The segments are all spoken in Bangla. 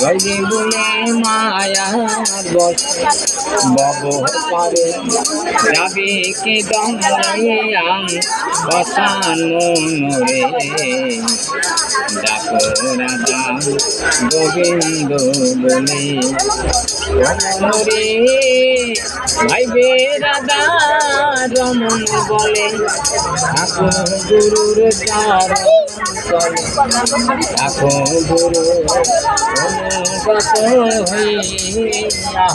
গলি বলে মায়ার বস বব পারে যাবে কে দমাইয়াম বসান মনরে ডাকো রাধা গোবিন্দ বলে রমণরে ভাইবে রাধা রমণ বলে ঠাকুর গুরুর ঠাকুর গুরু অনুগত হইয়া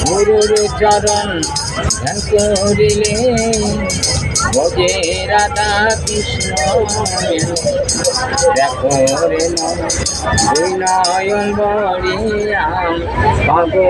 গুরুর চরণ ধ্যান করিলে ভজে রাধা কৃষ্ণ দেখো রে মন দুই নয়ন বড়িয়া মনে।